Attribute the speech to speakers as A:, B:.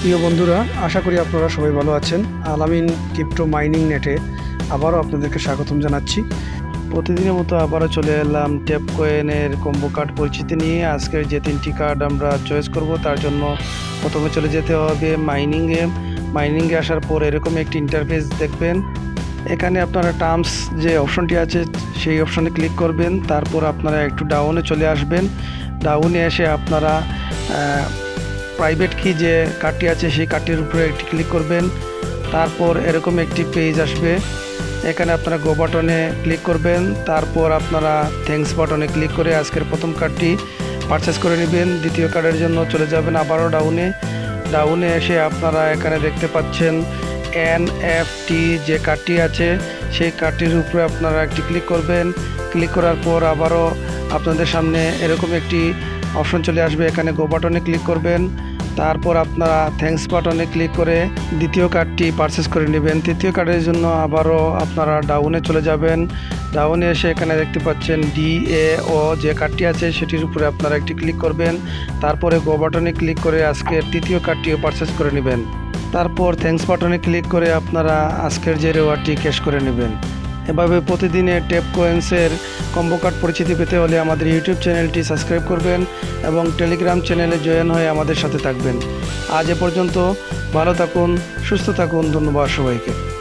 A: প্রিয় বন্ধুরা, আশা করি আপনারা সবাই ভালো আছেন। আলামিন ক্রিপ্টো মাইনিং নেটে আবারও আপনাদেরকে স্বাগতম জানাচ্ছি। প্রতিদিনের মতো আবারও চলে এলাম ট্যাপ কয়েনের কম্বো কার্ড পরিচিতি নিয়ে। আজকের যে তিনটি কার্ড আমরা চয়েস করব, তার জন্য প্রথমে চলে যেতে হবে মাইনিংয়ে মাইনিংয়ে আসার পর এরকম একটি ইন্টারফেস দেখবেন। এখানে আপনারা টার্মস যে অপশনটি আছে, সেই অপশনে ক্লিক করবেন। তারপর আপনারা একটু ডাউনে চলে আসবেন। ডাউনে এসে আপনারা প্রাইভেট কি যে কার্ডটি আছে, সেই কার্ডটির উপরে একটি ক্লিক করবেন। তারপর এরকম একটি পেজ আসবে। এখানে আপনারা গো বাটনে ক্লিক করবেন। তারপর আপনারা থ্যাঙ্কস বাটনে ক্লিক করে আজকের প্রথম কার্ডটি পারচেস করে নেবেন। দ্বিতীয় কার্ডের জন্য চলে যাবেন আবারও ডাউনে ডাউনে এসে আপনারা এখানে দেখতে পাচ্ছেন এনএফটি যে কার্ডটি আছে, সেই কার্ডটির উপরে আপনারা একটি ক্লিক করবেন। ক্লিক করার পর আবারও আপনাদের সামনে এরকম একটি অপশন চলে আসবে, এখানে গো বাটনে ক্লিক করবেন। তারপর আপনারা থ্যাঙ্কস বাটনে ক্লিক করে দ্বিতীয় কার্ডটি পারচেস করে নেবেন। তৃতীয় কার্ডের জন্য আবারও আপনারা ডাউনে চলে যাবেন। ডাউনে এসে এখানে দেখতে পাচ্ছেন ডি এ ও যে কার্ডটি আছে, সেটির উপরে আপনারা একটি ক্লিক করবেন। তারপরে গো বাটনে ক্লিক করে আজকের তৃতীয় কার্ডটিও পারচেস করে নেবেন। তারপর থ্যাঙ্কস বাটনে ক্লিক করে আপনারা আজকের যে রেওয়ার্ডটি ক্যাশ করে নেবেন। এভাবে প্রতিদিনের টেপ কোয়েন্সের কম্বোকাট পরিচিতি পেতে হলে আমাদের ইউটিউব চ্যানেলটি সাবস্ক্রাইব করবেন এবং টেলিগ্রাম চ্যানেলে জয়েন হয়ে আমাদের সাথে থাকবেন। আজ এ পর্যন্ত ভালো থাকুন, সুস্থ থাকুন, ধন্যবাদ সবাইকে।